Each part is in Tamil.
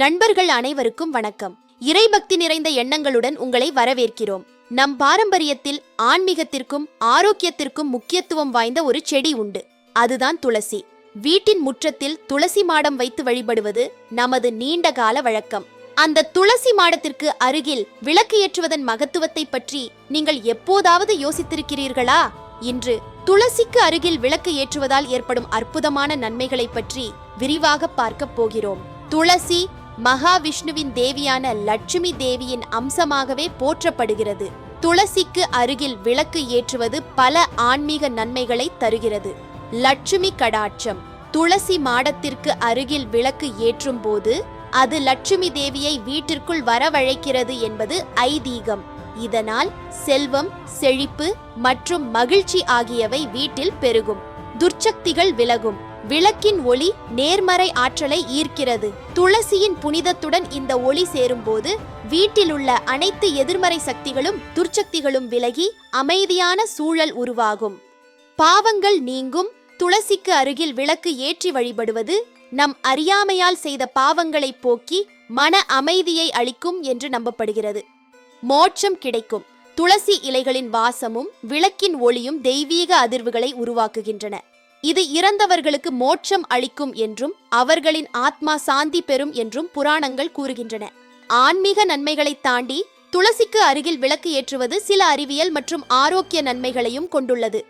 நண்பர்கள் அனைவருக்கும் வணக்கம். இறைபக்தி நிறைந்த எண்ணங்களுடன் உங்களை வரவேற்கிறோம். நம் பாரம்பரியத்தில் ஆன்மீகத்திற்கும் ஆரோக்கியத்திற்கும் முக்கியத்துவம் வாய்ந்த ஒரு செடி உண்டு. அதுதான் துளசி. வீட்டின் முற்றத்தில் துளசி மாடம் வைத்து வழிபடுவது நமது நீண்ட கால வழக்கம். அந்த துளசி மாடத்திற்கு அருகில் விளக்கு ஏற்றுவதன் மகத்துவத்தை பற்றி நீங்கள் எப்போதாவது யோசித்திருக்கிறீர்களா? இன்று துளசிக்கு அருகில் விளக்கு ஏற்றுவதால் ஏற்படும் அற்புதமான நன்மைகளை பற்றி விரிவாக பார்க்க போகிறோம். துளசி மகாவிஷ்ணுவின் தேவியான லட்சுமி தேவியின் அம்சமாகவே போற்றப்படுகிறது. துளசிக்கு அருகில் விளக்கு ஏற்றுவது பல ஆன்மீக நன்மைகளை தருகிறது. லட்சுமி கடாட்சம். துளசி மாடத்திற்கு அருகில் விளக்கு ஏற்றும் போது அது லட்சுமி தேவியை வீட்டிற்குள் வரவழைக்கிறது என்பது ஐதீகம். இதனால் செல்வம் செழிப்பு மற்றும் மகிழ்ச்சி ஆகியவை வீட்டில் பெருகும். துர்ச்சக்திகள் விலகும். விளக்கின் ஒளி நேர்மறை ஆற்றலை ஈர்க்கிறது. துளசியின் புனிதத்துடன் இந்த ஒளி சேரும்போது வீட்டிலுள்ள அனைத்து எதிர்மறை சக்திகளும் துர்ச்சக்திகளும் விலகி அமைதியான சூழல் உருவாகும். பாவங்கள் நீங்கும் துளசிக்கு அருகில் விளக்கு ஏற்றி வழிபடுவது நம் அறியாமையால் செய்த பாவங்களை போக்கி மன அமைதியை அளிக்கும் என்று நம்பப்படுகிறது. மோட்சம் கிடைக்கும். துளசி இலைகளின் வாசமும் விளக்கின் ஒளியும் தெய்வீக அதிர்வுகளை உருவாக்குகின்றன. இது இறந்தவர்களுக்கு மோட்சம் அளிக்கும் என்றும் அவர்களின் ஆத்மா சாந்தி பெறும் என்றும் புராணங்கள் கூறுகின்றன. ஆன்மீக நன்மைகளை தாண்டி துளசிக்கு அருகில் விளக்கு ஏற்றுவது சில அறிவியல் மற்றும் ஆரோக்கிய நன்மைகளையும் கொண்டுள்ளது.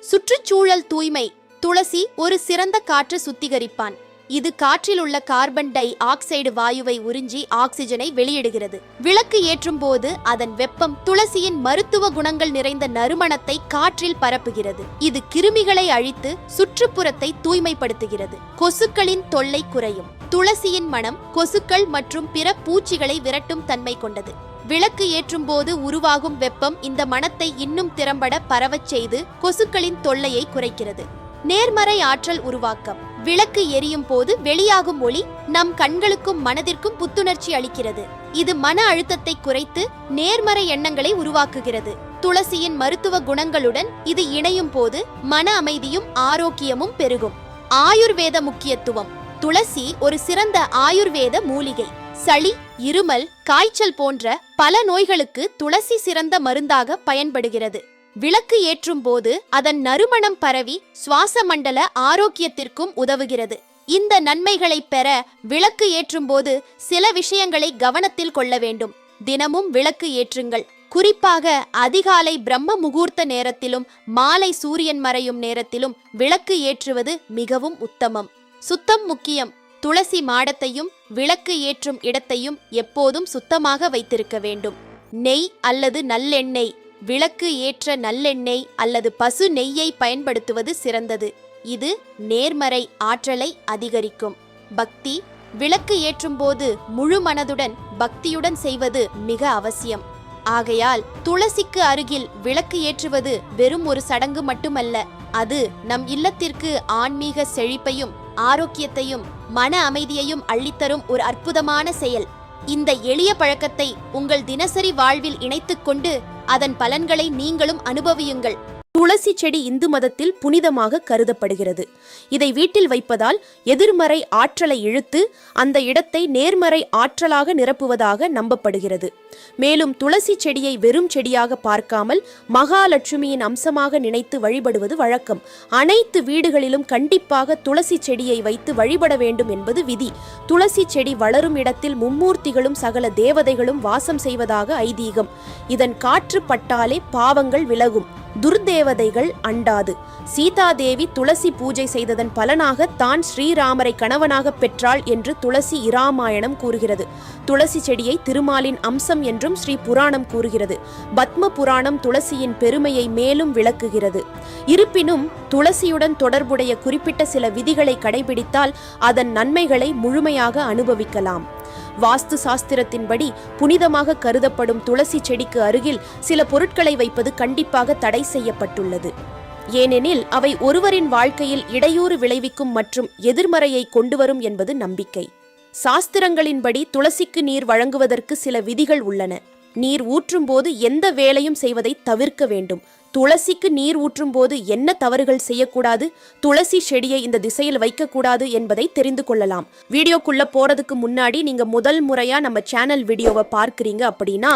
சுற்றுச்சூழல் தூய்மை துளசி ஒரு சிறந்த காற்று சுத்திகரிப்பான். இது காற்றில் உள்ள கார்பன் டை ஆக்சைடு வாயுவை உறிஞ்சி ஆக்சிஜனை வெளியிடுகிறது. விளக்கு ஏற்றும் போது அதன் வெப்பம் துளசியின் மருத்துவ குணங்கள் நிறைந்த நறுமணத்தை காற்றில் பரப்புகிறது. இது கிருமிகளை அழித்து சுற்றுப்புறத்தை தூய்மைப்படுத்துகிறது. கொசுக்களின் தொல்லை குறையும். துளசியின் மனம் கொசுக்கள் மற்றும் பிற பூச்சிகளை விரட்டும் தன்மை கொண்டது. விளக்கு ஏற்றும் போது உருவாகும் வெப்பம் இந்த மனத்தை இன்னும் திறம்பட பரவச் செய்து கொசுக்களின் தொல்லையை குறைக்கிறது. நேர்மறை ஆற்றல் உருவாக்கம். விளக்கு எரியும் போது வெளியாகும் ஒளி நம் கண்களுக்கும் மனதிற்கும் புத்துணர்ச்சி அளிக்கிறது. இது மன அழுத்தத்தை குறைத்து நேர்மறை எண்ணங்களை உருவாக்குகிறது. துளசியின் மருத்துவ குணங்களுடன் இது இணையும் போது மன அமைதியும் ஆரோக்கியமும் பெருகும். ஆயுர்வேத முக்கியத்துவம். துளசி ஒரு சிறந்த ஆயுர்வேத மூலிகை. சளி இருமல் காய்ச்சல் போன்ற பல நோய்களுக்கு துளசி சிறந்த மருந்தாக பயன்படுகிறது. விளக்கு ஏற்றும் போது அதன் நறுமணம் பரவி சுவாச மண்டல ஆரோக்கியத்திற்கும் உதவுகிறது. இந்த நன்மைகளை பெற விளக்கு ஏற்றும் போது சில விஷயங்களை கவனத்தில் கொள்ள வேண்டும். தினமும் விளக்கு ஏற்றுங்கள். குறிப்பாக அதிகாலை பிரம்ம முகூர்த்த நேரத்திலும் மாலை சூரியன் மறையும் நேரத்திலும் விளக்கு ஏற்றுவது மிகவும் உத்தமம். சுத்தம் முக்கியம். துளசி மாடத்தையும் விளக்கு ஏற்றும் இடத்தையும் எப்போதும் சுத்தமாக வைத்திருக்க வேண்டும். நெய் அல்லது நல்லெண்ணெய் விளக்கு ஏற்ற நல்லெண்ணெய் அல்லது பசு நெய்யை பயன்படுத்துவது சிறந்தது. இது நேர்மறை ஆற்றலை அதிகரிக்கும். பக்தி விளக்கு ஏற்றும் போது முழு மனதுடன் பக்தியுடன் செய்வது மிக அவசியம். ஆகையால் துளசிக்கு அருகில் விளக்கு ஏற்றுவது வெறும் ஒரு சடங்கு மட்டுமல்ல அது நம் இல்லத்திற்கு ஆன்மீக செழிப்பையும் ஆரோக்கியத்தையும் மன அமைதியையும் அள்ளித்தரும் ஒரு அற்புதமான செயல். இந்த எளிய பழக்கத்தை உங்கள் தினசரி வாழ்வில் இணைத்துக்கொண்டு அதன் பலன்களை நீங்களும் அனுபவியுங்கள். துளசி செடி இந்து மதத்தில் புனிதமாக கருதப்படுகிறது. இதை வீட்டில் வைப்பதால் எதிர்மறை ஆற்றலை இழுத்து அந்த இடத்தை நேர்மறை ஆற்றலாக நிரப்புவதாக நம்பப்படுகிறது. மேலும் துளசி செடியை வெறும் செடியாக பார்க்காமல் மகாலட்சுமியின் அம்சமாக நினைத்து வழிபடுவது வழக்கம். அனைத்து வீடுகளிலும் கண்டிப்பாக துளசி செடியை வைத்து வழிபட வேண்டும் என்பது விதி. துளசி செடி வளரும் இடத்தில் மும்மூர்த்திகளும் சகல தேவதைகளும் வாசம் செய்வதாக ஐதீகம். இதன் காற்று பட்டாலே பாவங்கள் விலகும். துர்தேவதைகள் அண்டாது. சீதாதேவி துளசி பூஜை செய்ததன் பலனாக தான் ஸ்ரீராமரை கணவனாக பெற்றாள் என்று துளசி இராமாயணம் கூறுகிறது. துளசி செடியை திருமாலின் அம்சம் என்றும் ஸ்ரீ புராணம் கூறுகிறது. பத்ம புராணம் துளசியின் பெருமையை மேலும் விளக்குகிறது. இருப்பினும் துளசியுடன் தொடர்புடைய குறிப்பிட்ட சில விதிகளை கடைபிடித்தால் அதன் நன்மைகளை முழுமையாக அனுபவிக்கலாம். வாஸ்து சாஸ்திரத்தின்படி புனிதமாக கருதப்படும் துளசி செடிக்கு அருகில் சில பொருட்களை வைப்பது கண்டிப்பாக தடை செய்யப்பட்டுள்ளது. ஏனெனில் அவை ஒருவரின் வாழ்க்கையில் இடையூறு விளைவிக்கும் மற்றும் எதிர்மறையை கொண்டுவரும் என்பது நம்பிக்கை. சாஸ்திரங்களின்படி துளசிக்கு நீர் வழங்குவதற்கு சில விதிகள் உள்ளன. நீர் ஊற்றும்போது எந்த வேலையும் செய்வதை தவிர்க்க வேண்டும். துளசிக்கு நீர் ஊற்றும் போது என்ன தவறுகள் செய்யக்கூடாது? துளசி செடியை இந்த திசையில் வைக்கக்கூடாது என்பதை தெரிந்து கொள்ளலாம். வீடியோக்குள்ள போறதுக்கு முன்னாடி நீங்க முதல் முறையா நம்ம சேனல் வீடியோவை பார்க்குறீங்க அப்படின்னா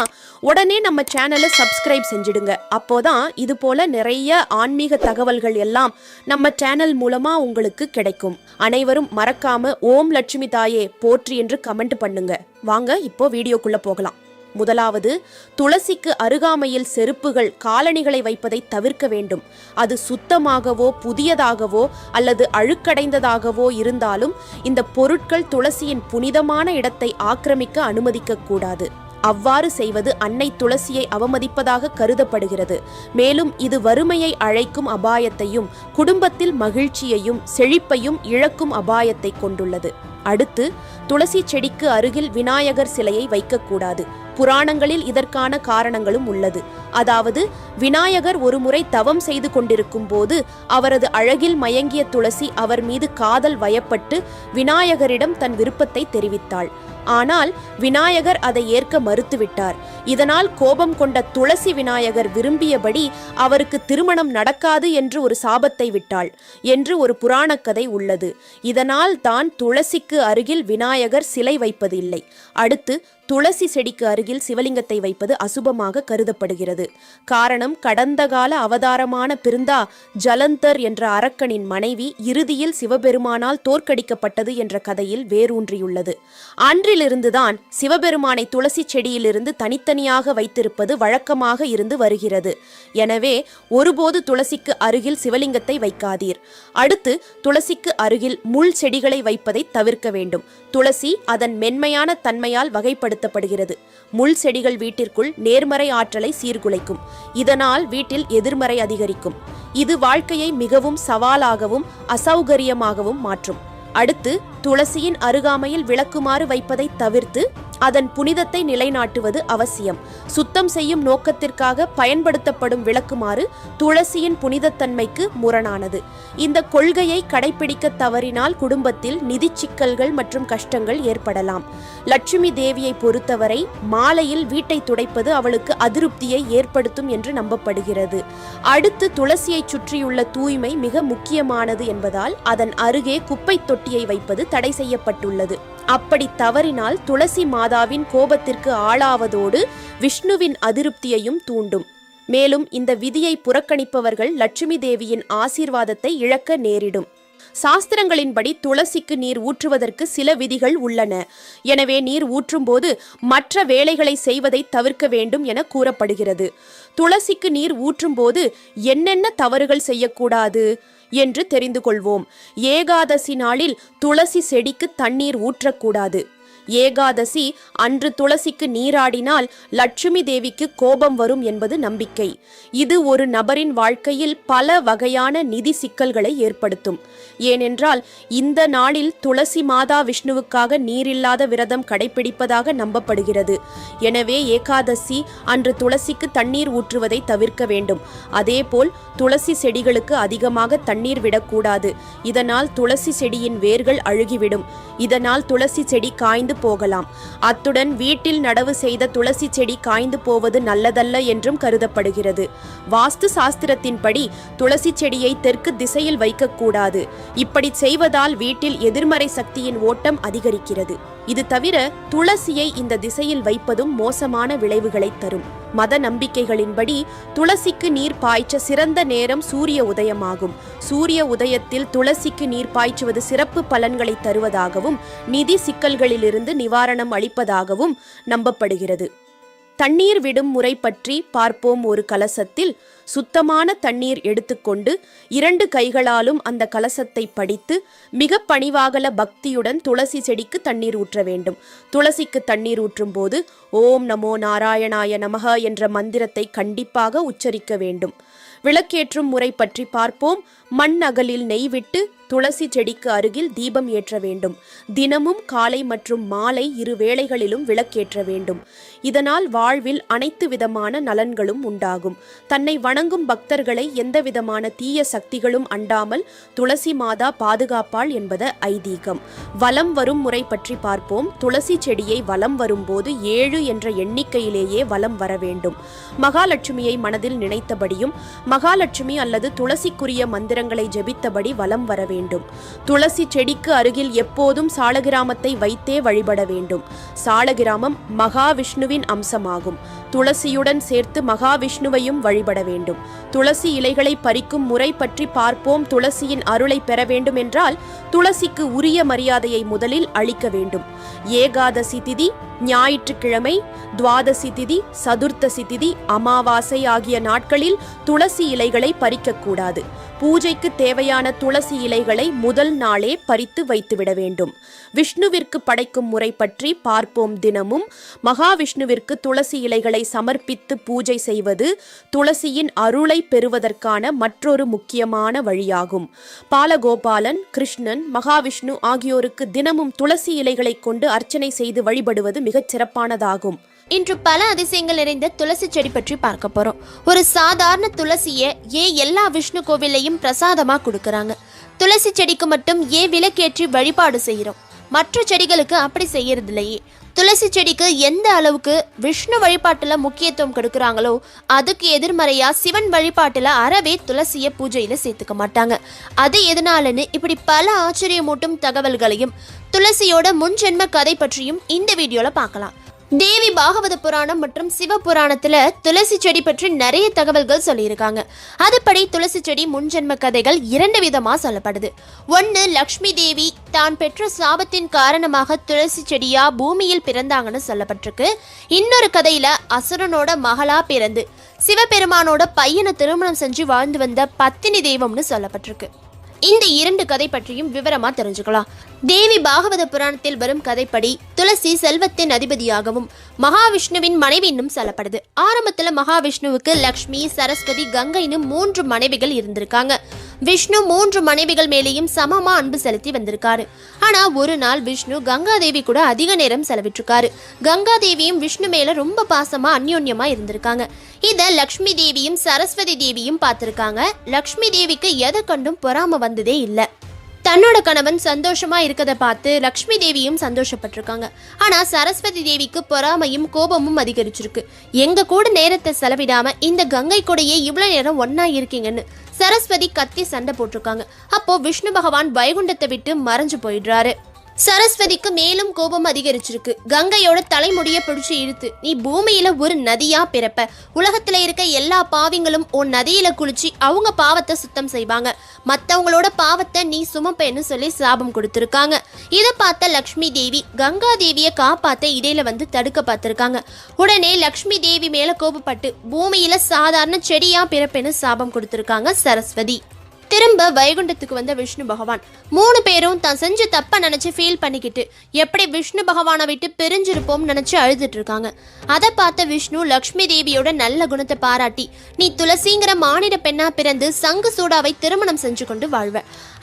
உடனே நம்ம சேனலை சப்ஸ்கிரைப் செஞ்சிடுங்க. அப்போதான் இது போல நிறைய ஆன்மீக தகவல்கள் எல்லாம் நம்ம சேனல் மூலமா உங்களுக்கு கிடைக்கும். அனைவரும் மறக்காம ஓம் லட்சுமி தாயே போற்றி என்று கமெண்ட் பண்ணுங்க. வாங்க இப்போ வீடியோக்குள்ள போகலாம். முதலாவது துளசிக்கு அருகாமையில் செருப்புகள் காலணிகளை வைப்பதை தவிர்க்க வேண்டும். அது சுத்தமாகவோ புதியதாகவோ அல்லது அழுக்கடைந்ததாகவோ இருந்தாலும் இந்த பொருட்கள் துளசியின் புனிதமான இடத்தை ஆக்கிரமிக்க அனுமதிக்கக்கூடாது அவ்வாறு செய்வது அன்னை துளசியை அவமதிப்பதாக கருதப்படுகிறது. மேலும் இது வறுமையை அழைக்கும் அபாயத்தையும் குடும்பத்தில் மகிழ்ச்சியையும் செழிப்பையும் இழக்கும் அபாயத்தை கொண்டுள்ளது. அடுத்து துளசி செடிக்கு அருகில் விநாயகர் சிலையை வைக்கக்கூடாது. புராணங்களில் இதற்கான காரணங்களும் உள்ளது. அதாவது விநாயகர் ஒருமுறை தவம் செய்து கொண்டிருக்கும் போது அவரது அழகில் மயங்கிய துளசி அவர் மீது காதல் வயப்பட்டு விநாயகரிடம் தன் விருப்பத்தை தெரிவித்தாள். ஆனால் விநாயகர் அதை ஏற்க மறுத்துவிட்டார். இதனால் கோபம் கொண்ட துளசி விநாயகர் விரும்பியபடி அவருக்கு திருமணம் நடக்காது என்று ஒரு சாபத்தை விட்டாள் என்று ஒரு புராணக்கதை உள்ளது. இதனால் தான் துளசிக்கு அருகில் விநாயகர் சிலை வைப்பதில்லை. அடுத்து துளசி செடிக்கு அருகில் சிவலிங்கத்தை வைப்பது அசுபமாக கருதப்படுகிறது. காரணம் கடந்த கால அவதாரமான பிருந்தா ஜலந்தர் என்ற அரக்கனின் மனைவி இறுதியில் சிவபெருமானால் தோற்கடிக்கப்பட்டது என்ற கதையில் வேரூன்றியுள்ளது. அன்றிலிருந்துதான் சிவபெருமானை துளசி செடியிலிருந்து தனித்தனியாக வைத்திருப்பது வழக்கமாக இருந்து வருகிறது. எனவே ஒருபோது துளசிக்கு அருகில் சிவலிங்கத்தை வைக்காதீர். அடுத்து துளசிக்கு அருகில் முள் செடிகளை வைப்பதை தவிர்க்க வேண்டும். துளசி அதன் மென்மையான தன்மையால் பயன்படுத்தப்படுகிறது. முள் செடிகள் வீட்டிற்குள் நேர்மறை ஆற்றலை சீர்குலைக்கும். இதனால் வீட்டில் எதிர்மறை அதிகரிக்கும். இது வாழ்க்கையை மிகவும் சவாலாகவும் அசௌகரியமாகவும் மாற்றும். அடுத்து துளசியின் அருகாமையில் விளக்குமாறு வைப்பதை தவிர்த்து அதன் புனிதத்தை நிலைநாட்டுவது அவசியம். சுத்தம் செய்யும் நோக்கத்திற்காக பயன்படுத்தப்படும் விளக்குமாறு துளசியின் புனிதத்தன்மைக்கு முரணானது. இந்த கொள்கையை கடைபிடிக்க தவறினால் குடும்பத்தில் நிதி சிக்கல்கள் மற்றும் கஷ்டங்கள் ஏற்படலாம். லட்சுமி தேவியை பொறுத்தவரை மாலையில் வீட்டை துடைப்பது அவளுக்கு அதிருப்தியை ஏற்படுத்தும் என்று நம்பப்படுகிறது. அடுத்து துளசியை சுற்றியுள்ள தூய்மை மிக முக்கியமானது என்பதால் அதன் அருகே குப்பை தொட்டியை வைப்பது தடை செய்யப்பட்டுள்ளது. அப்படி தவறினால் துளசி மாதாவின் கோபத்திற்கு ஆளாவதோடு விஷ்ணுவின் அதிருப்தியையும் தூண்டும். மேலும் இந்த விதியை புறக்கணிப்பவர்கள் லட்சுமி தேவியின் ஆசீர்வாதத்தை இழக்க நேரிடும். சாஸ்திரங்களின்படி துளசிக்கு நீர் ஊற்றுவதற்கு சில விதிகள் உள்ளன. எனவே நீர் ஊற்றும்போது மற்ற வேலைகளை செய்வதை தவிர்க்க வேண்டும் என கூறப்படுகிறது. துளசிக்கு நீர் ஊற்றும்போது என்னென்ன தவறுகள் செய்யக்கூடாது? என்று தெரிந்து கொள்வோம் ஏகாதசி நாளில் துளசி செடிக்கு தண்ணீர் ஊற்றக்கூடாது. ஏகாதசி அன்று துளசிக்கு நீராடினால் லட்சுமி தேவிக்கு கோபம் வரும் என்பது நம்பிக்கை. இது ஒரு நபரின் வாழ்க்கையில் பல வகையான நிதி சிக்கல்களை ஏற்படுத்தும். ஏனென்றால் இந்த நாளில் துளசி மாதா விஷ்ணுவுக்காக நீரில்லாத விரதம் கடைபிடிப்பதாக நம்பப்படுகிறது. எனவே ஏகாதசி அன்று துளசிக்கு தண்ணீர் ஊற்றுவதை தவிர்க்க வேண்டும். அதேபோல் துளசி செடிகளுக்கு அதிகமாக தண்ணீர் விடக்கூடாது. இதனால் துளசி செடியின் வேர்கள் அழுகிவிடும். இதனால் துளசி செடி காய்ந்து போகலாம். அத்துடன் வீட்டில் நடவு செய்த துளசி செடி காய்ந்து போவது நல்லதல்ல என்றும் கருதப்படுகிறது. வாஸ்து சாஸ்திரத்தின்படி துளசி செடியை தெற்கு திசையில் வைக்கக்கூடாது. இப்படி செய்வதால் வீட்டில் எதிர்மறை சக்தியின் ஓட்டம் அதிகரிக்கிறது. இது தவிர துளசியை இந்த திசையில் வைப்பதும் மோசமான விளைவுகளை தரும். மத நம்பிக்கைகளின்படி துளசிக்கு நீர் பாய்ச்ச சிறந்த நேரம் சூரிய உதயமாகும். சூரிய உதயத்தில் துளசிக்கு நீர் பாய்ச்சுவது சிறப்பு பலன்களை தருவதாகவும் நிதி சிக்கல்களிலிருந்து நிவாரணம் அளிப்பதாகவும் நம்பப்படுகிறது. தண்ணீர் விடும் முறை பற்றி பார்ப்போம். ஒரு கலசத்தில் சுத்தமான தண்ணீர் எடுத்துக்கொண்டு இரண்டு கைகளாலும் அந்த கலசத்தை படித்து மிக பணிவாகல பக்தியுடன் துளசி செடிக்கு தண்ணீர் ஊற்ற வேண்டும். துளசிக்கு தண்ணீர் ஊற்றும் போது ஓம் நமோ நாராயணாய நமக என்ற மந்திரத்தை கண்டிப்பாக உச்சரிக்க வேண்டும். விளக்கேற்றும் முறை பற்றி பார்ப்போம். மண் அகலில் நெய் விட்டு துளசி செடிக்கு அருகில் தீபம் ஏற்ற வேண்டும். தினமும் காலை மற்றும் மாலை இரு வேளைகளிலும் விளக்கேற்ற வேண்டும். இதனால் வாழ்வில் அனைத்து விதமான நலன்களும் உண்டாகும். தன்னை வணங்கும் பக்தர்களை எந்தவிதமான தீய சக்திகளும் அண்டாமல் துளசி மாதா பாதுகாப்பாள் என்பது ஐதீகம். வலம் வரும் முறை பற்றி பார்ப்போம். துளசி செடியை வலம் வரும்போது ஏழு என்ற எண்ணிக்கையிலேயே வலம் வர வேண்டும். மகாலட்சுமியை மனதில் நினைத்தபடியும் மகாலட்சுமி அல்லது துளசிக்குரிய மந்திரங்களை ஜெபித்தபடி வலம் வர வேண்டும். துளசி செடிக்கு அருகில் எப்போதும் சாலகிராமத்தை வைத்தே வழிபட வேண்டும். சாலகிராமம் மகாவிஷ்ணு மகாவிஷ்ணுவின் அம்சமாகும். துளசியுடன் சேர்த்து மகாவிஷ்ணுவையும் வழிபட வேண்டும். துளசி இலைகளை பறிக்கும் முறை பற்றி பார்ப்போம். துளசியின் அருளை பெற வேண்டும் என்றால் துளசிக்கு உரிய மரியாதையை முதலில் அளிக்க வேண்டும். ஏகாதசி திதி ஞாயிற்றுக்கிழமை துவாதசி திதி சதுர்த்தசி திதி அமாவாசை ஆகிய நாட்களில் துளசி இலைகளை பறிக்கக்கூடாது. பூஜைக்கு தேவையான துளசி இலைகளை முதல் நாளே பறித்து வைத்துவிட வேண்டும். விஷ்ணுவிற்கு படைக்கும் முறை பற்றி பார்ப்போம் தினமும். மகாவிஷ்ணுவிற்கு துளசி இலைகளை சமர்ப்பித்து பூஜை செய்வது துளசியின் அருளை பெறுவதற்கான மற்றொரு முக்கியமான வழியாகும். பாலகோபாலன் கிருஷ்ணன் மகாவிஷ்ணு ஆகியோருக்கு தினமும் துளசி இலைகளை கொண்டு அர்ச்சனை செய்து வழிபடுவது மிகச் சிறப்பானதாகும். இன்று பல அதிசயங்கள் நிறைந்த துளசி செடி பற்றி பார்க்க போறோம். ஒரு சாதாரண துளசியை ஏன் எல்லா விஷ்ணு கோவிலையும் பிரசாதமா கொடுக்கறாங்க? துளசி செடிக்கு மட்டும் ஏன் விலக்கேற்றி வழிபாடு செய்கிறோம் மற்ற செடிகளுக்கு அப்படி செய்யறதில்லையே. துளசி செடிக்கு எந்த அளவுக்கு விஷ்ணு வழிபாட்டில் முக்கியத்துவம் கொடுக்குறாங்களோ அதுக்கு எதிர்மறையாக சிவன் வழிபாட்டில் அறவே துளசியை பூஜையில் சேர்த்துக்க மாட்டாங்க. அது எதனாலன்னு இப்படி பல ஆச்சரியமூட்டும் தகவல்களையும் துளசியோட முன்ஜென்ம கதை பற்றியும் இந்த வீடியோவில் பார்க்கலாம். தேவி பாகவத புராணம் மற்றும் சிவ புராணத்துல துளசி செடி பற்றி நிறைய தகவல்கள் சொல்லியிருக்காங்க. அதுபடி துளசி செடி முன்ஜென்ம கதைகள் இரண்டு விதமா சொல்லப்படுது. ஒன்னு லக்ஷ்மி தேவி தான் பெற்ற சாபத்தின் காரணமாக துளசி செடியா பூமியில் பிறந்தாங்கன்னு சொல்லப்பட்டிருக்கு. இன்னொரு கதையில அசுரனோட மகளா பிறந்து சிவபெருமானோட பையனை திருமணம் செஞ்சு வாழ்ந்து வந்த பத்தினி தெய்வம்னு சொல்லப்பட்டிருக்கு. இந்த இரண்டு கதை பற்றியும் விவரமா தெரிஞ்சுக்கலாம். தேவி பாகவத புராணத்தில் வரும் கதைப்படி துளசி செல்வத்தின் அதிபதியாகவும் மகாவிஷ்ணுவின் மனைவி இன்னும் சொல்லப்படுது. ஆரம்பத்துல மகாவிஷ்ணுவுக்கு லக்ஷ்மி சரஸ்வதி கங்கைன்னு மூன்று மனைவிகள் இருந்திருக்காங்க. விஷ்ணு மூன்று மனைவிகள் மேலேயும் சமமா அன்பு செலுத்தி வந்திருக்காரு. ஆனா ஒரு நாள் விஷ்ணு கங்காதேவி கூட அதிக நேரம் செலவிட்டிருக்காரு. கங்காதேவியும் விஷ்ணு மேல ரொம்ப பாசமா அந்யோன்யமா இருந்திருக்காங்க. இத லக்ஷ்மி தேவியும் சரஸ்வதி தேவியும் பார்த்திருக்காங்க. லக்ஷ்மி தேவிக்கு எதை கண்டும் பொறாம வந்ததே இல்லை. தன்னோட கணவன் சந்தோஷமா இருக்கதை பார்த்து லக்ஷ்மி தேவியும் சந்தோஷப்பட்டிருக்காங்க. ஆனா சரஸ்வதி தேவிக்கு பொறாமையும் கோபமும் அதிகரிச்சிருக்கு. எங்க கூட நேரத்தை செலவிடாம இந்த கங்கை கூடையே இவ்வளவு நேரம் ஒன்றா இருக்கீங்கன்னு சரஸ்வதி கத்தி சண்டை போட்டிருக்காங்க. அப்போ விஷ்ணு பகவான் வைகுண்டத்தை விட்டு மறைஞ்சு போயிடுறாரு. சரஸ்வதிக்கு மேலும் கோபம் அதிகரிச்சிருக்கு. கங்கையோட தலைமுடிய பிடிச்சு இழுத்து நீ பூமியில ஒரு நதியா பிறப்ப? உலகத்துல இருக்க எல்லா பாவிங்களும் உன் நதியில குளிச்சு அவங்க பாவத்தை சுத்தம் செய்வாங்க. மத்தவங்களோட பாவத்தை நீ சுமப்பேன்னு சொல்லி சாபம் கொடுத்துருக்காங்க. இதை பார்த்த லக்ஷ்மி தேவி கங்கா தேவியை காப்பாத்த இடையில வந்து தடுக்க பார்த்திருக்காங்க. உடனே லக்ஷ்மி தேவி மேல கோபப்பட்டு பூமியில சாதாரண செடியா பிறப்பேன்னு சாபம் கொடுத்திருக்காங்க சரஸ்வதி. திரும்ப வைகுண்டத்துக்கு வந்த விஷ்ணு பகவான். மூணு பேரும் தான் செஞ்ச தப்ப நினைச்சு ஃபீல் பண்ணிக்கிட்டு எப்படி விஷ்ணு பகவானை விட்டு பிரிஞ்சிருப்போம் நினைச்சு அழுதுட்டு இருக்காங்க. அதை பார்த்த விஷ்ணு லக்ஷ்மி தேவியோட நல்ல குணத்தை பாராட்டி நீ துளசிங்கிற மானிட பெண்ணா பிறந்து சங்கு சூடாவை திருமணம் செஞ்சு கொண்டு வாழ்வ.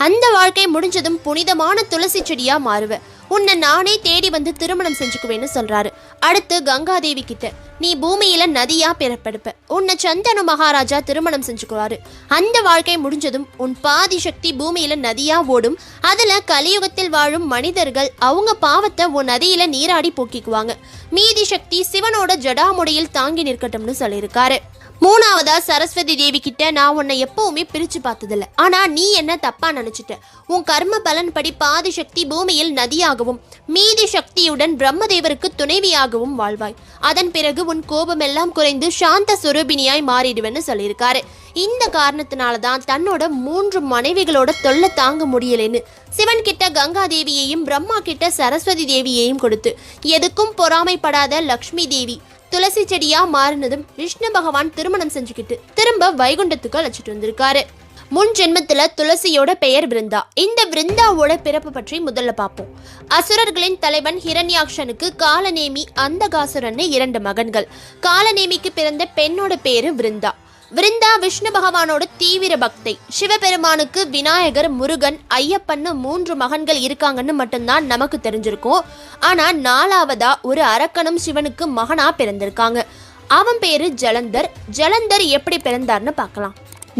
அந்த வாழ்க்கை முடிஞ்சதும் புனிதமான துளசி செடியா மாறுவ. உன்னை நானே தேடி வந்து திருமணம் செஞ்சுக்குவேன்னு சொல்றாரு. அடுத்து கங்காதேவி கிட்ட நீ பூமியில நதியா பிறப்பெடுப்ப. உன்னை சந்தனு மகாராஜா திருமணம் செஞ்சுக்குவாரு. அந்த வாழ்க்கை முடிஞ்சதும் உன் பாதி சக்தி பூமியில நதியா ஓடும். அதுல கலியுகத்தில் வாழும் மனிதர்கள் அவங்க பாவத்தை உன் நதியில நீராடி போக்கிக்குவாங்க. மீதி சக்தி சிவனோட ஜடாமுடியில் தாங்கி நிற்கட்டும்னு சொல்லியிருக்காரு. மூணாவதா சரஸ்வதி தேவி கிட்ட நான் உன்னை எப்பவுமே பிரிச்சு பார்த்ததில்ல. ஆனா நீ என்ன தப்பா நினைச்சிட்ட? உன் கர்ம பலன் படி பாதி சக்தி பூமியில் நதியாகவும் மீதி சக்தியுடன் பிரம்மதேவருக்கு துணைவியாகவும் வாழ்வாய். அதன் பிறகு உன் கோபம் எல்லாம் குறைந்து சாந்த சுரூபினியாய் மாறிடுவேன்னு சொல்லியிருக்காரு. இந்த காரணத்தினால தான் தன்னோட மூன்று மனைவிகளோட தொல்லை தாங்க முடியலைன்னு. சிவன் கிட்ட கங்கா தேவியையும் பிரம்மா கிட்ட சரஸ்வதி தேவியையும் கொடுத்து எதுக்கும் பொறாமைப்படாத லக்ஷ்மி தேவி துளசி செடியா மாறினதும் விஷ்ணு பகவான் திருமணம் செஞ்சுக்கிட்டு திரும்ப வைகுண்டத்துக்கு அழைச்சிட்டு வந்திருக்காரு. முன் ஜென்மத்துல துளசியோட பெயர் விருந்தா. இந்த விருந்தாவோட பிறப்பு பற்றி முதல்ல பார்ப்போம். அசுரர்களின் தலைவன் ஹிரண்யாக்ஷனுக்கு காலநேமி அந்தகாசுரன்னு இரண்டு மகன்கள். காலநேமிக்கு பிறந்த பெண்ணோட பேரு விருந்தா. விருந்தா விஷ்ணு பகவானோட தீவிர பக்தை. சிவபெருமானுக்கு விநாயகர் முருகன் ஐயப்பன்னு மூன்று மகன்கள் இருக்காங்கன்னு மட்டும்தான் நமக்கு தெரிஞ்சிருக்கும். ஆனா நாலாவதா ஒரு அரக்கனும் சிவனுக்கு மகனா பிறந்திருக்காங்க. அவன் பேரு ஜலந்தர். ஜலந்தர் எப்படி பிறந்தார்னு பார்க்கலாம்.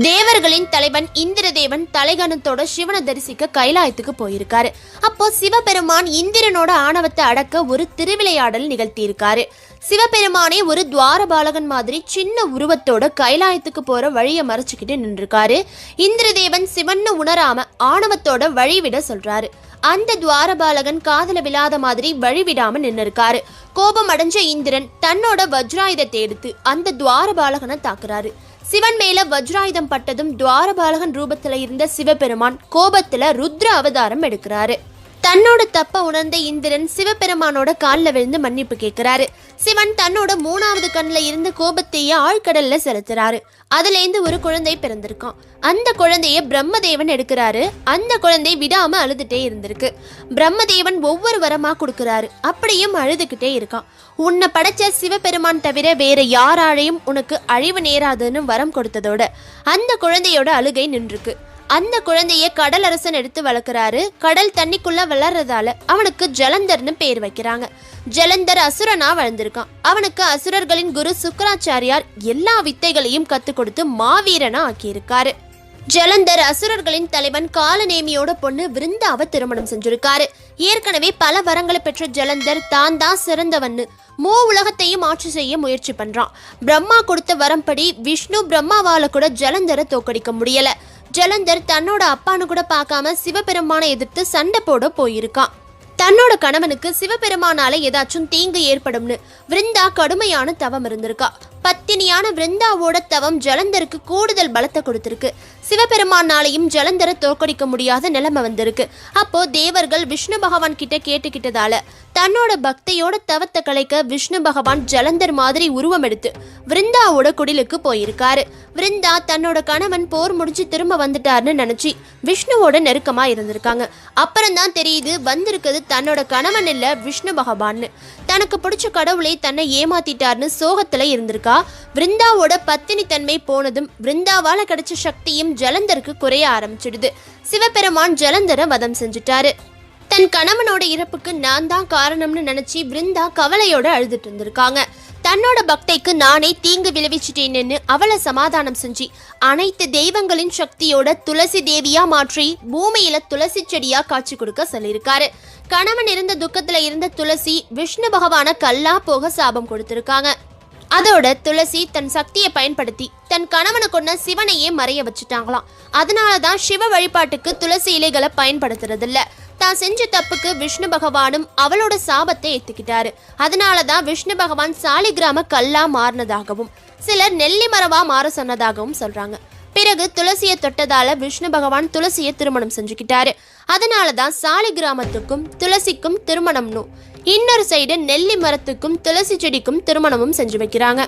தேவர்களின் தலைவன் இந்திரதேவன் தலைகணத்தோட சிவனை தரிசிக்க கைலாயத்துக்கு போயிருக்காரு. அப்போ சிவபெருமான் இந்திரனோட ஆணவத்தை அடக்க ஒரு திருவிளையாடல் நிகழ்த்தியிருக்காரு. சிவபெருமானே ஒரு துவாரபாலகன் மாதிரி சின்ன உருவத்தோட கைலாயத்துக்கு போற வழியை மறைச்சுக்கிட்டு நின்றுருக்காரு. இந்திரதேவன் சிவன்னு உணராம ஆணவத்தோட வழிவிட சொல்றாரு. அந்த துவாரபாலகன் காதல விழாத மாதிரி வழிவிடாம நின்னுருக்காரு. கோபம் அடைஞ்ச இந்திரன் தன்னோட வஜ்ராயுதத்தை எடுத்து அந்த துவாரபாலகனை தாக்குறாரு. சிவன் மேல வஜ்ராயுதம் பட்டதும் துவாரபாலகன் ரூபத்துல இருந்த சிவபெருமான் கோபத்துல ருத்ர அவதாரம் எடுக்கிறாரு. தன்னோட தப்ப உணர்ந்த இந்திரன் சிவபெருமானோட காலில் விழுந்து மன்னிப்பு கேட்கிறாரு. சிவன் தன்னோட மூணாவது கண்ணில் இருந்த கோபத்தையே ஆழ்கடல்ல செலுத்துறாரு. அதுலேருந்து ஒரு குழந்தை பிறந்திருக்கும் அந்த குழந்தைய பிரம்மதேவன் எடுக்கிறாரு. அந்த குழந்தை விடாம அழுதுட்டே இருந்திருக்கு. பிரம்மதேவன் ஒவ்வொரு வரமா கொடுக்கறாரு. அப்படியும் அழுதுகிட்டே இருக்கான். உன்னை படைச்ச சிவபெருமான் தவிர வேற யாராலையும் உனக்கு அழிவு நேராதுன்னு வரம் கொடுத்ததோட அந்த குழந்தையோட அழுகை நின்றுருக்கு. அந்த குழந்தைய கடல் அரசன் எடுத்து வளர்க்குறாரு. கடல் தண்ணிக்குள்ள வளர்றதால அவனுக்கு ஜலந்தர்னு பேர் வைக்கிறாங்க. ஜலந்தர் அசுரனா வளர்ந்திருக்கான். அவனுக்கு அசுரர்களின் குரு சுக்கராச்சாரியார் எல்லா வித்தைகளையும் கத்துக் கொடுத்து மாவீரனா ஆக்கியிருக்காரு. ஜலந்தர் அசுரர்களின் தலைவன் காலநேமியோட பொண்ணு விருந்தாவை திருமணம் செஞ்சிருக்காரு. ஏற்கனவே பல வரங்களை பெற்ற ஜலந்தர் தான் தான் சிறந்தவன்னு மூ உலகத்தையும் ஆட்சி செய்ய முயற்சி பண்றான். பிரம்மா கொடுத்த வரம்படி விஷ்ணு பிரம்மாவால கூட ஜலந்தரை தோக்கடிக்க முடியல. ஜலந்தர் தன்னோட அப்பான்னு கூட பார்க்காம சிவபெருமானை எதிர்த்து சண்டை போட போயிருக்கான். தன்னோட கணவனுக்கு சிவபெருமானால ஏதாச்சும் தீங்கு ஏற்படும்னு விருந்தா கடுமையான தவம் இருந்திருக்கா. பத்தினியான பிருந்தாவோட தவம் ஜலந்தருக்கு கூடுதல் பலத்தை கொடுத்திருக்கு. சிவபெருமானாலையும் ஜலந்தரை தோற்கடிக்க முடியாத நிலைமை வந்திருக்கு. அப்போ தேவர்கள் விஷ்ணு பகவான் கிட்ட கேட்டுக்கிட்டதால தன்னோட பக்தியோட தவத்தை கலைக்க விஷ்ணு பகவான் ஜலந்தர் மாதிரி உருவம் எடுத்து விருந்தாவோட குடிலுக்கு போயிருக்காரு. விருந்தா தன்னோட கணவன் போர் முடிஞ்சு திரும்ப வந்துட்டாருன்னு நினைச்சு விஷ்ணுவோட நெருக்கமா இருந்திருக்காங்க. அப்புறம்தான் தெரியுது வந்திருக்கிறது தன்னோட கணவன் இல்ல விஷ்ணு பகவான்னு. தனக்கு பிடிச்ச கடவுளை தன்னை ஏமாத்திட்டாருன்னு சோகத்துல இருந்திருக்கா? விருந்தாவோட பத்தினி தன்மை போனதும் விருந்தாவால கிடைச்ச சக்தியும் ஜலந்தருக்கு குறைய ஆரம்பிச்சிடுது. சிவபெருமான் ஜலந்தரை வதம் செஞ்சுட்டாரு. தன் கணவனோட இறப்புக்கு நான் தான் காரணம்னு நினைச்சு பிருந்தா கவலையோட அழுதுட்டு இருந்திருக்காங்க. தன்னோட பக்தைக்கு நானே தீங்கு விளைவிச்சிட்டேன்னு அவளை சமாதானம் செஞ்சு அனைத்து தெய்வங்களின் சக்தியோட துளசி தேவியா மாற்றி பூமியில துளசி செடியா காட்சி கொடுக்க சொல்லியிருக்காரு. கணவன் இருந்த துக்கத்துல இருந்த துளசி விஷ்ணு பகவான கல்லா போக சாபம் கொடுத்திருக்காங்க. அதோட துளசி தன் சக்தியை பயன்படுத்தி தன் கணவனை கொண்ட சிவனையே மறைய வச்சுட்டாங்களாம். அதனால தான் சிவ வழிபாட்டுக்கு துளசி இலைகளை பயன்படுத்துறது இல்ல தான் செஞ்ச தப்புக்கு விஷ்ணு பகவானும் அவளோட சாபத்தை ஏத்துக்கிட்டாரு. அதனால தான் விஷ்ணு பகவான் சாலிகிராம கல்லா மாறினதாகவும் சிலர் நெல்லி மரவா மாற சொன்னதாகவும் சொல்றாங்க. பிறகு துளசியை தொட்டதால விஷ்ணு பகவான் துளசியை திருமணம் செஞ்சுக்கிட்டாரு. அதனால தான் சாலி கிராமத்துக்கும் துளசிக்கும் திருமணம்னு இன்னொரு சைடு நெல்லி மரத்துக்கும் துளசி செடிக்கும் திருமணமும் செஞ்சு வைக்கிறாங்க.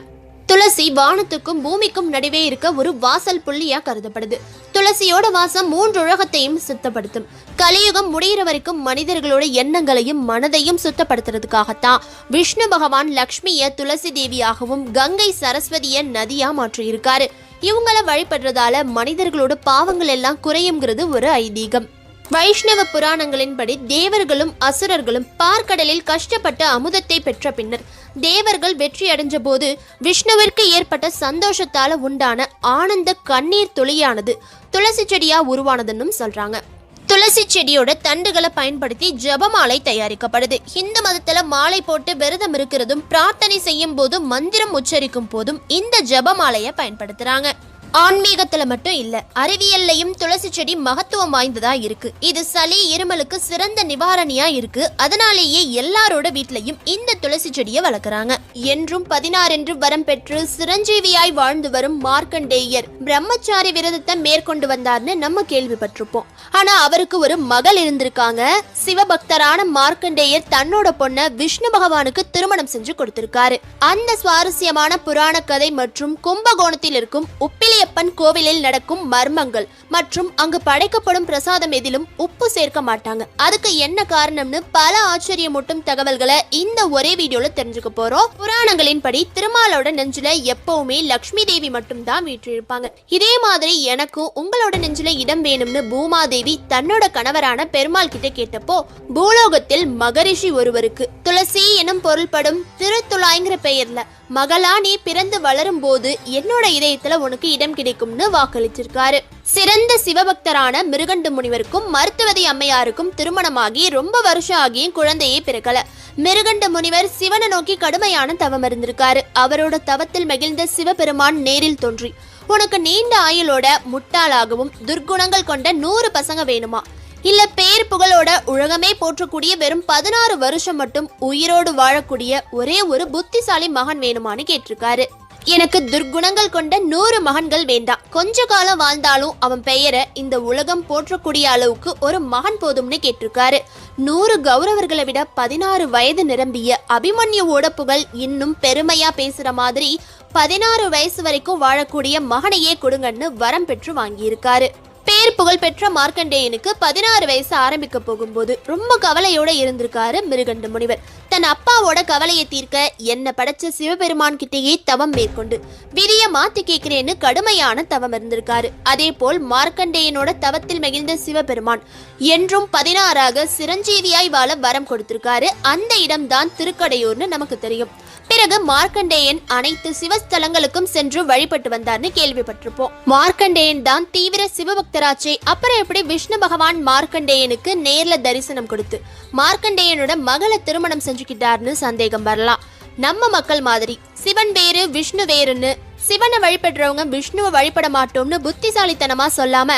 துளசி வானத்துக்கும் பூமிக்கும் நடுவே இருக்க ஒரு வாசல் புள்ளியா கருதப்படுது. துளசியோட வாசம் மூன்று உலகத்தையும் சுத்தப்படுத்தும். கலியுகம் முடிகிற வரைக்கும் மனிதர்களோட எண்ணங்களையும் மனதையும் சுத்தப்படுத்துறதுக்காகத்தான் விஷ்ணு பகவான் லக்ஷ்மிய துளசி தேவியாகவும் கங்கை சரஸ்வதிய நதியா மாற்றியிருக்காரு. இவங்கள வழிபடுறதால மனிதர்களோட பாவங்கள் எல்லாம் குறையுங்கிறது ஒரு ஐதீகம். வைஷ்ணவ புராணங்களின்படி தேவர்களும் அசுரர்களும் பார்க்கடலில் கஷ்டப்பட்டு அமுதத்தை பெற்ற பின்னர் தேவர்கள் வெற்றி அடைஞ்ச போது விஷ்ணுவிற்கு ஏற்பட்ட சந்தோஷத்தால உண்டான ஆனந்த கண்ணீர் துளியானது துளசி செடியா உருவானதுன்னு சொல்றாங்க. துளசி செடியோட தண்டுகளை பயன்படுத்தி ஜபமாலை தயாரிக்கப்படுது. இந்து மதத்துல மாலை போட்டு விரதம் இருக்கிறதும் பிரார்த்தனை செய்யும் போதும் மந்திரம் உச்சரிக்கும் போதும் இந்த ஜபமாலையை பயன்படுத்துறாங்க. ஆன்மீகத்துல மட்டும் இல்ல அறிவியல்லையும் துளசி செடி மகத்துவம் வாய்ந்ததா இருக்கு. இது சளி இருமலுக்கு சிறந்த நிவாரணியா இருக்கு. அதனாலேயே எல்லாரோட வீட்லயும் இந்த துளசி செடியை வளர்க்குறாங்க. என்றும் பதினாறென்று வரம் பெற்று சிரஞ்சீவியாய் வாழ்ந்து வரும் மார்க்கண்டேயர் பிரம்மச்சாரி விரதத்தை மேற்கொண்டு வந்தார்னு நம்ம கேள்விப்பட்டிருப்போம். ஆனா அவருக்கு ஒரு மகள் இருந்திருக்காங்க. சிவபக்தரான மார்க்கண்டேயர் தன்னோட பொண்ண விஷ்ணு பகவானுக்கு திருமணம் செஞ்சு கொடுத்திருக்காரு. அந்த சுவாரஸ்யமான புராண கதை மற்றும் கும்பகோணத்தில் இருக்கும் உப்பிலி மாரியப்பன் கோவிலில் நடக்கும் மர்மங்கள் மற்றும் அங்கு படைக்கப்படும் பிரசாதம் எதிலும் உப்பு சேர்க்க மாட்டாங்க. அதுக்கு என்ன காரணம்னு பல ஆச்சரியமூட்டும் தகவல்களை இந்த ஒரே வீடியோல தெரிஞ்சுக்க போறோம். புராணங்களின்படி திருமாலோட நெஞ்சில எப்பவுமே லக்ஷ்மி தேவி மட்டும் தான் வீற்றிருப்பாங்க. இதே மாதிரி எனக்கும் உங்களோட நெஞ்சில இடம் வேணும்னு பூமாதேவி தன்னோட கணவரான பெருமாள் கிட்ட கேட்டப்போ பூலோகத்தில் மகரிஷி ஒருவருக்கு துளசி எனும் பொருள்படும் திருத்துளாய்ங்கிற பெயர்ல மகளா நீ பிறந்து வளரும் போது என்னோட இதயத்துல உனக்கு இடம் கிடைக்கும்னு வாக்களிச்சிருக்காரு. சிறந்த சிவபக்தரான மிருகண்டு முனிவருக்கும் மருத்துவதி அம்மையாருக்கும் திருமணமாகி ரொம்ப வருஷம் ஆகியும் குழந்தையே பிறக்கல. மிருகண்ட முனிவர் சிவனை நோக்கி கடுமையான தவம் இருந்திருக்காரு. அவரோட தவத்தில் மகிழ்ந்த சிவபெருமான் நேரில் தோன்றி உனக்கு நீண்ட ஆயுளோட முட்டாளாகவும் துர்க்குணங்கள் கொண்ட நூறு பசங்க வேணுமா? இல்ல பேர் புகழோட உலகமே போற்றக்கூடிய வெறும் பதினாறு வருஷம் மட்டும் உயிரோடு வாழக்கூடிய ஒரே ஒரு புத்திசாலி மகன் வேணுமான்னு கேட்டிருக்காரு. எனக்கு துர்க்குணங்கள் கொண்ட நூறு மகன்கள் வேண்டாம். கொஞ்ச காலம் வாழ்ந்தாலும் அவன் பெயரை இந்த உலகம் போற்றக்கூடிய அளவுக்கு ஒரு மகன் போதும்னு கேட்டிருக்காரு. நூறு கௌரவர்களை விட பதினாறு வயது நிரம்பிய அபிமன்யுவோட புகழ் இன்னும் பெருமையா பேசுற மாதிரி பதினாறு வயசு வரைக்கும் வாழக்கூடிய மகனையே கொடுங்கன்னு வரம் பெற்று வாங்கியிருக்காரு. புகழ்பெற்ற மார்க்கண்டேயனுக்கு பதினாறு வயசு ஆரம்பிக்க போகும்போது ரொம்ப கவலையோட இருந்திருக்காரு மிருகண்ட முனிவர். தன் அப்பாவோட கவலையை தீர்க்க என்ன படைச்ச சிவபெருமான் கிட்டேயே தவம் மேற்கொண்டு விதிய மாத்தி கேட்கிறேன்னு கடுமையான தவம் இருந்திருக்காரு. அதே போல் மார்க்கண்டேயனோட தவத்தில் மகிழ்ந்த சிவபெருமான் என்றும் பதினாறாக சிரஞ்சீவியாய் வாழ வரம் கொடுத்திருக்காரு. அந்த இடம்தான் திருக்கடையூர்னு நமக்கு தெரியும். பிறகு மார்க்கண்டேயன் அனைத்து சிவஸ்தலங்களுக்கும் சென்று வழிபட்டு வந்தார்னு கேள்விப்பட்டிருப்போம். மார்க்கண்டேயன் தான் தீவிர சிவபக்தராச்சே அப்புறம் எப்படி விஷ்ணு பகவான் மார்க்கண்டேயனுக்கு நேர்ல தரிசனம் கொடுத்து மார்க்கண்டேயனோட மகளை திருமணம் செஞ்சுக்கிட்டார்னு சந்தேகம் வரலாம். நம்ம மக்கள் மாதிரி சிவன் வேறு விஷ்ணு வேறுன்னு சிவனை வழிபடுறவங்க விஷ்ணுவை வழிபட மாட்டோம்னு புத்திசாலித்தனமா சொல்லாம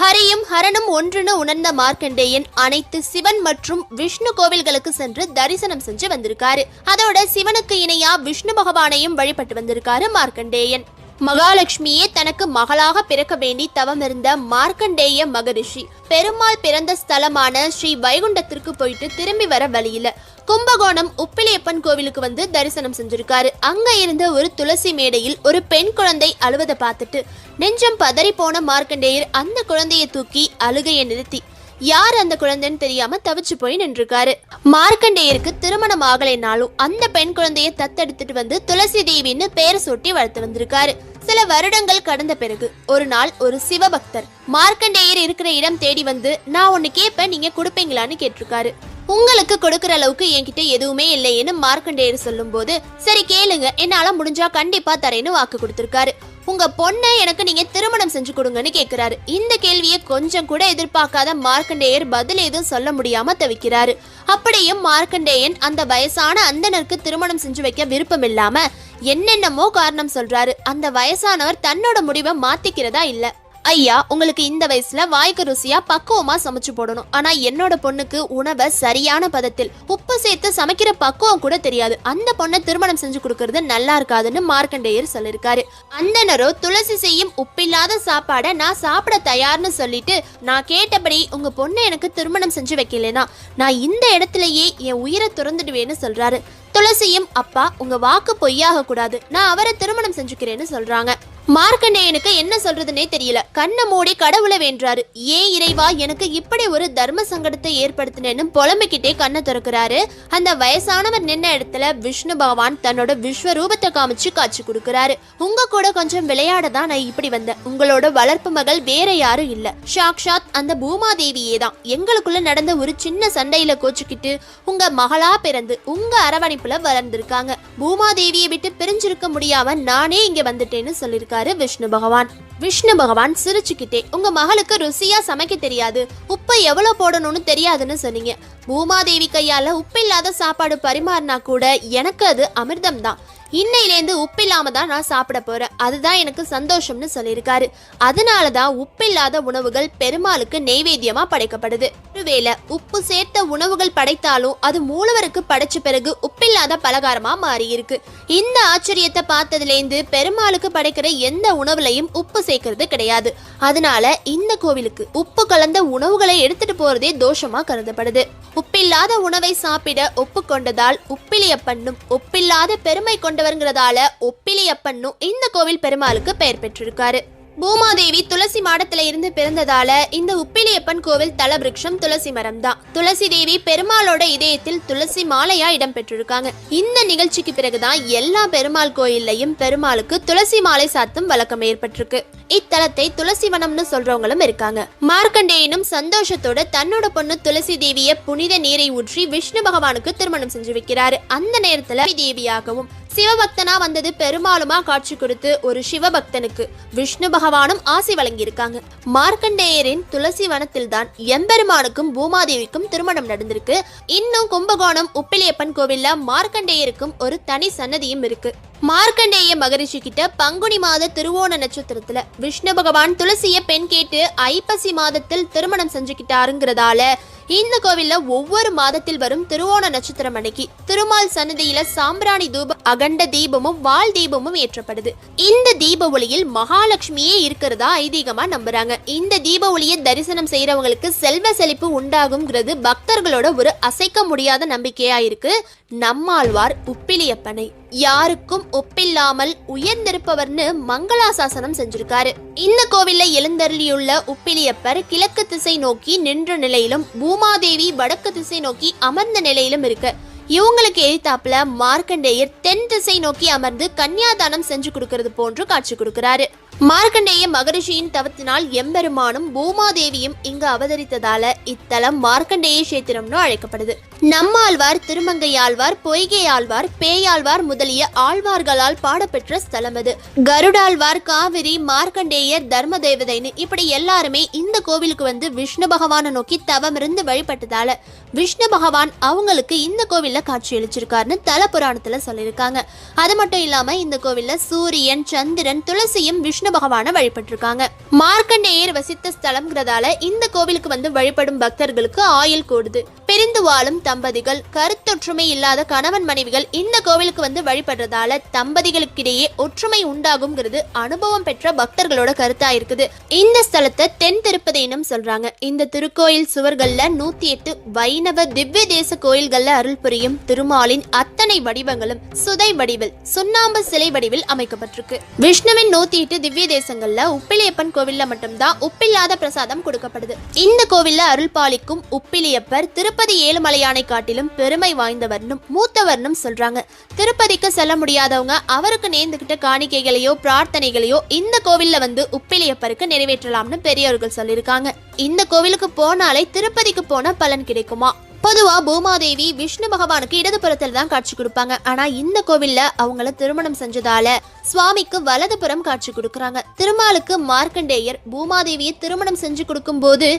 ஹரியும் ஹரனும் ஒன்றுன்னு உணர்ந்த மார்க்கண்டேயன் அனைத்து சிவன் மற்றும் விஷ்ணு கோவில்களுக்கு சென்று தரிசனம் செஞ்சு வந்திருக்காரு. அதோட சிவனுக்கு இணையா விஷ்ணு பகவானையும் வழிபட்டு வந்திருக்காரு மார்க்கண்டேயன். மகாலட்சுமியே தனக்கு மகளாக பிறக்க வேண்டி தவம் இருந்த மார்க்கண்டேய மகரிஷி பெருமாள் பிறந்த ஸ்தலமான ஸ்ரீ வைகுண்டத்திற்கு போயிட்டு திரும்பி வர வழியில கும்பகோணம் உப்பிலியப்பன் கோவிலுக்கு வந்து தரிசனம் செஞ்சிருக்காரு. அங்க இருந்த ஒரு துளசி மேடையில் ஒரு பெண் குழந்தை அழுவதை பார்த்துட்டு நெஞ்சம் பதறி போன மார்க்கண்டேயர் அந்த குழந்தையை தூக்கி அழுகையை நிறுத்தி யார் அந்த குழந்தைன்னு தெரியாம தவிச்சு போய் நின்றுருக்காரு. மார்க்கண்டேயருக்கு திருமணம் ஆகலைனாலும் அந்த பெண் குழந்தையை தத்தெடுத்துட்டு வந்து துளசி தேவின்னு பேர் சூட்டி வளர்த்து வந்திருக்காரு. சில வருடங்கள் கடந்த பிறகு ஒரு நாள் ஒரு சிவபக்தர் மார்க்கண்டேயர் இருக்கிற இடம் தேடி வந்து நான் ஒன்னு கேட்பேன் நீங்க கொடுப்பீங்களான்னு கேட்டிருக்காரு. உங்களுக்கு கொடுக்கற அளவுக்கு என்கிட்ட எதுவுமே இல்லைன்னு மார்க்கண்டேயர் சொல்லும்போது சரி கேளுங்க. என்னால முடிஞ்சா கண்டிப்பா தரேன்னு வாக்கு கொடுத்திருக்காரு. உங்க பொண்ணை எனக்கு நீங்க திருமணம் செஞ்சு கொடுங்கன்னு கேக்குறாரு. இந்த கேள்வியை கொஞ்சம் கூட எதிர்பார்க்காத மார்க்கண்டேயர் பதில் எதுவும் சொல்ல முடியாம தவிக்கிறாரு. அப்படியும் மார்க்கண்டேயன் அந்த வயசான அந்தனருக்கு திருமணம் செஞ்சு வைக்க விருப்பம் இல்லாம என்னென்னமோ காரணம் சொல்றாரு. அந்த வயசானவர் தன்னோட முடிவை மாத்திக்கிறதா இல்லை. ஐயா உங்களுக்கு இந்த வயசுல வாய்க்கு ருசியா பக்குவமா சமைச்சு போடணும். ஆனா என்னோட பொண்ணுக்கு உணவை சரியான பதத்தில் உப்பு சேர்த்து சமைக்கிற பக்குவம் கூட தெரியாது. அந்த பொண்ணை திருமணம் செஞ்சு கொடுக்கறது நல்லா இருக்காதுன்னு மார்க்கண்டேயர் சொல்லியிருக்காரு. அந்தனரோ துளசி செய்யும் உப்பில்லாத சாப்பாடை நான் சாப்பிட தயார்னு சொல்லிட்டு நான் கேட்டபடி உங்க பொண்ணை எனக்கு திருமணம் செஞ்சு வைக்கலனா நான் இந்த இடத்துலயே என் உயிரை துறந்துடுவேன்னு சொல்றாரு. துளசியும் அப்பா உங்க வாக்கு பொய்யாக கூடாது. நான் அவரை திருமணம் செஞ்சுக்கிறேன்னு சொல்றாங்க. மார்க்கண்டேயனுக்கு என்ன சொல்றதுனே தெரியல. கண்ணை மூடி கடவுளை வேண்டாரு ஏன் இறைவா எனக்கு இப்படி ஒரு தர்ம சங்கடத்தை ஏற்படுத்தினேன்னு புலம்பிக்கிட்டே கண்ணை திறக்கிறாரு. அந்த வயசானவர் நின்ன இடத்துல விஷ்ணு பகவான் தன்னோட விஸ்வரூபத்தை காமிச்சு காட்சி கொடுக்கறாரு. உங்க கூட கொஞ்சம் விளையாட தான் நான் இப்படி வந்தேன். உங்களோட வளர்ப்பு மகள் வேற யாரும் இல்ல. சாக்ஷாத் அந்த பூமாதேவியே தான். எங்களுக்குள்ள நடந்த ஒரு சின்ன சண்டையில கோச்சுக்கிட்டு உங்க மகளா பிறந்து உங்க அரவணைப்புல வளர்ந்திருக்காங்க. பூமாதேவியை விட்டு பிரிஞ்சிருக்க முடியாம நானே இங்க வந்துட்டேன்னு சொல்லியிருக்காரு. விஷ்ணு பகவான். விஷ்ணு பகவான் சிரிச்சுக்கிட்டே உங்க மகளுக்கு ருசியா சமைக்க தெரியாது. உப்பை எவ்வளவு போடணும்னு தெரியாதுன்னு சொன்னீங்க. பூமாதேவி கையால உப்பில்லாத சாப்பாடு பரிமாறினா கூட எனக்கு அது அமிர்தம் தான் இன்னையிலேருந்து உப்பில்லாம தான் நான் சாப்பிட போறேன். அதுதான் எனக்கு சந்தோஷம்னு சொல்லியிருக்காரு. அதனால தான் உப்பில்லாத உணவுகள் பெருமாளுக்கு நெய்வேத்தியமா படைக்கப்படுது. ஒருவேளை உப்பு சேர்த்த உணவுகள் படைத்தாலும் அது மூலவருக்கு படைச்ச பிறகு உப்பில்லாத பலகாரமா மாறியிருக்கு. இந்த ஆச்சரியத்தை பார்த்ததுலேருந்து பெருமாளுக்கு படைக்கிற எந்த உணவுலையும் உப்பு சேர்க்கறது கிடையாது. அதனால இந்த கோவிலுக்கு உப்பு கலந்த உணவுகளை எடுத்துட்டு போறதே தோஷமா கருதப்படுது. உப்பில்லாத உணவை சாப்பிட ஒப்புக்கொண்டதால் உப்பிலியப்பண்ணும் உப்பில்லாத பெருமை கொண்டவர்ங்கிறதால ஒப்பிலியப்பண்ணும் இந்த கோவில் பெருமாளுக்கு பெயர் பெற்றிருக்காரு. பூமாதேவி துளசி மாடத்துல இருந்து பிறந்ததால இந்த உப்பிலியப்பன் கோவில் தலவிருட்சம் துளசி மரம் தான் துளசி தேவி பெருமாளோட இதயத்தில் துளசி மாலையா இடம் பெற்றிருக்காங்க. இந்த நிகழ்ச்சிக்கு பிறகுதான் எல்லா பெருமாள் கோயில்லையும் பெருமாளுக்கு துளசி மாலை சாத்தும் வழக்கம் ஏற்பட்டிருக்கு. இத்தலத்தை துளசி வனம்னு சொல்றவங்களும் இருக்காங்க. மார்க்கண்டேயனும் சந்தோஷத்தோட தன்னோட பொண்ணு துளசி தேவிய புனித நீரை ஊற்றி விஷ்ணு பகவானுக்கு திருமணம் செஞ்சு வைக்கிறாரு. அந்த நேரத்துல தேவியாகவும் சிவபக்தனா வந்தது பெருமாளுமா காட்சி கொடுத்து ஒரு சிவபக்தனுக்கு. விஷ்ணு பகவானும் ஆசி வழங்கியிருக்காங்க. மார்க்கண்டேயரின் துளசி வனத்தில் தான் எம்பெருமானுக்கும் பூமாதேவிக்கும் திருமணம் நடந்திருக்கு. இன்னும் கும்பகோணம் உப்பிலியப்பன் கோவில்ல மார்க்கண்டேயருக்கும் ஒரு தனி சன்னதியும் இருக்கு. மார்க்கண்டேய மகரிஷி கிட்ட பங்குனி மாத திருவோண நட்சத்திரத்துல விஷ்ணு பகவான் துளசிய பெண் கேட்டு ஐப்பசி மாதத்தில் திருமணம் செஞ்சுக்கிட்டாருங்கிறதால இந்த கோவில்ல ஒவ்வொரு மாதத்தில் வரும் திருவோண நட்சத்திரம் அன்னைக்கு திருமால் சன்னதியில சாம்பிராணி தூப அகண்ட தீபமும் வால் தீபமும் ஏற்றப்படுது. இந்த தீப ஒளியில் மகாலட்சுமியே இருக்கிறதா ஐதீகமா நம்புறாங்க. இந்த தீப ஒளியை தரிசனம் செய்யறவங்களுக்கு செல்வ செழிப்பு உண்டாகுங்கிறது பக்தர்களோட ஒரு அசைக்க முடியாத நம்பிக்கையா இருக்கு நம்மாழ்வார் உப்பிலியப்பனை. யாருக்கும் ஒப்பில்லாமல் உயர்ந்திருப்பவர்னு மங்களாசாசனம் செஞ்சிருக்காரு. இந்த கோவில்ல எழுந்தருளியுள்ள உப்பிலியப்பர் கிழக்கு திசை நோக்கி நின்ற நிலையிலும் பூமாதேவி வடக்கு திசை நோக்கி அமர்ந்த நிலையிலும் இருக்கு. இவங்களுக்கு எதிர்த்தாப்புல மார்க்கண்டேயர் தென் திசை நோக்கி அமர்ந்து கன்னியாதானம் செஞ்சு கொடுக்கறது போன்று காட்சி கொடுக்கிறாரு. மார்க்கண்டேய மகரிஷியின் தவத்தினால் எம்பெருமானும் பூமாதேவியும் இங்கு அவதரித்ததால இத்தலம் மார்க்கண்டேய கஷேத்திரம்னு அழைக்கப்படுது. நம்மாழ்வார் திருமங்கையாழ்வார் பொய்கையாழ்வார் பேயாழ்வார் முதலிய ஆழ்வார்களால் பாடப்பெற்ற ஸ்தலம் அது. கருடாழ்வார் காவிரி மார்க்கண்டேயர் தர்ம தேவதைன்னு இப்படி எல்லாருமே இந்த கோவிலுக்கு வந்து விஷ்ணு பகவானை நோக்கி தவமிருந்து வழிபட்டதால விஷ்ணு பகவான் அவங்களுக்கு இந்த கோவில்ல காட்சி அளிச்சிருக்காருன்னு தல புராணத்துல சொல்லியிருக்காங்க. அது மட்டும் இல்லாம இந்த கோவில்ல சூரியன் சந்திரன் துளசியும் விஷ்ணு பகவானை வழிபட்டிருக்காங்க. மார்க்கண்டேயர் வசித்த ஸ்தலம்ங்கிறதால இந்த கோவிலுக்கு வந்து வழிபடும் பக்தர்களுக்கு ஆயுள் கூடுது. பிரிந்து வாழும் தம்பதிகள் கருத்தொற்றுமை இல்லாத கணவன் மனைவிகள் இந்த கோவிலுக்கு வந்து வழிபடுறதால தம்பதிகளுக்கிடையே ஒற்றுமை உண்டாகுங்கிறது அனுபவம் பெற்ற பக்தர்களோட கருத்தா இருக்குது. இந்த ஸ்தலத்தை தென் திருப்பதினும் சொல்றாங்க. இந்த திருக்கோயில் சுவர்கள்ல நூத்தி எட்டு வை வைணவ திவ்ய தேச கோயில்கள்ல அருள் புரியும் திருமாலின் அத்தனை வடிவங்களும் சுதை வடிவில் சுண்ணாம்பு சிலை வடிவில் அமைக்கப்பட்டிருக்கு. விஷ்ணுவின் நூத்தி எட்டு திவ்ய தேசங்கள்ல உப்பிலியப்பன் கோவில்ல மட்டும்தான் உப்பில்லாத பிரசாதம் கொடுக்கப்படுது. இந்த கோவில்ல அருள் பாலிக்கும் உப்பிலியப்பர் திருப்பதி ஏழுமலையானை காட்டிலும் பெருமை வாய்ந்தவர்னும் மூத்தவர்னும் சொல்றாங்க. திருப்பதிக்கு செல்ல முடியாதவங்க அவருக்கு நேர்ந்துகிட்ட காணிக்கைகளையோ பிரார்த்தனைகளையோ இந்த கோவில்ல வந்து உப்பிலியப்பருக்கு நிறைவேற்றலாம்னு பெரியவர்கள் சொல்லியிருக்காங்க. இந்த கோவிலுக்கு போனாலே திருப்பதிக்கு போன பலன் கிடைக்குமா? பொதுவா பூமாதேவி விஷ்ணு பகவானுக்கு இடதுபுறத்தில் தான் காட்சி கொடுப்பாங்க. ஆனா இந்த கோவில்ல அவங்கள திருமணம் செஞ்சதால சுவாமிக்கு வலதுபுறம் காட்சி கொடுக்கறாங்க. திருமாலுக்கு மார்க்கண்டேயர் பூமாதேவியை திருமணம் செஞ்சு கொடுக்கும்போது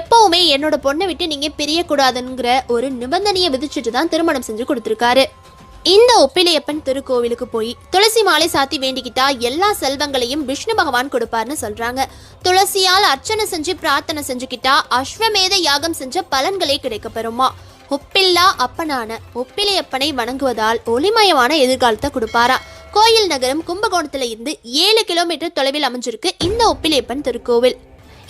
எப்பவுமே என்னோட பொண்ணை விட்டு நீங்க பிரியக்கூடாதுங்கிற ஒரு நிபந்தனையை விதிச்சுட்டு தான் திருமணம் செஞ்சு கொடுத்துருக்காரு. இந்த ஒப்பிலையப்பன் திருக்கோவிலுக்கு போய் துளசி மாலை சாத்தி வேண்டிக்கிட்டா எல்லா செல்வங்களையும் விஷ்ணு பகவான் கொடுப்பார்னு சொல்றாங்க. துளசியால் அர்ச்சனை செஞ்சு பிரார்த்தனை செஞ்சுக்கிட்டா அஸ்வமேத யாகம் செஞ்ச பலன்களே கிடைக்க பெறுமா ஒப்பில்லா அப்பனான ஒப்பிலையப்பனை வணங்குவதால் ஒளிமயமான எதிர்காலத்தை கொடுப்பாரா? கோயில் நகரம் கும்பகோணத்துல இருந்து ஏழு கிலோமீட்டர் தொலைவில் அமைஞ்சிருக்கு இந்த ஒப்பிலையப்பன் திருக்கோவில்.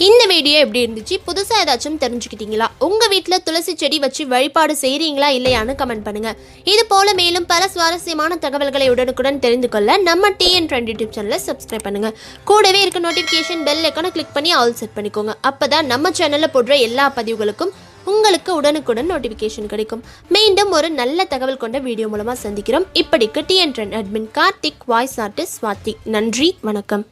இந்த வீடியோ எப்படி இருந்துச்சு? புதுசாக ஏதாச்சும் தெரிஞ்சுக்கிட்டீங்களா? உங்கள் வீட்டில் துளசி செடி வச்சு வழிபாடு செய்கிறீங்களா இல்லையான்னு கமெண்ட் பண்ணுங்கள் இது போல மேலும் பல சுவாரஸ்யமான தகவல்களை உடனுக்குடன் தெரிந்து கொள்ள நம்ம டிஎன் ட்ரெண்ட் யூடியூப் சேனலை சப்ஸ்கிரைப் பண்ணுங்கள் கூடவே இருக்க நோட்டிஃபிகேஷன் பெல் ஐக்கான கிளிக் பண்ணி ஆல் செட் பண்ணிக்கோங்க. அப்போ தான் நம்ம சேனலில் போடுற எல்லா பதிவுகளுக்கும் உங்களுக்கு உடனுக்குடன் நோட்டிஃபிகேஷன் கிடைக்கும். மீண்டும் ஒரு நல்ல தகவல் கொண்ட வீடியோ மூலமாக சந்திக்கிறோம். இப்படிக்கு TN trend admin Karthik voice artist Swathi. நன்றி வணக்கம்.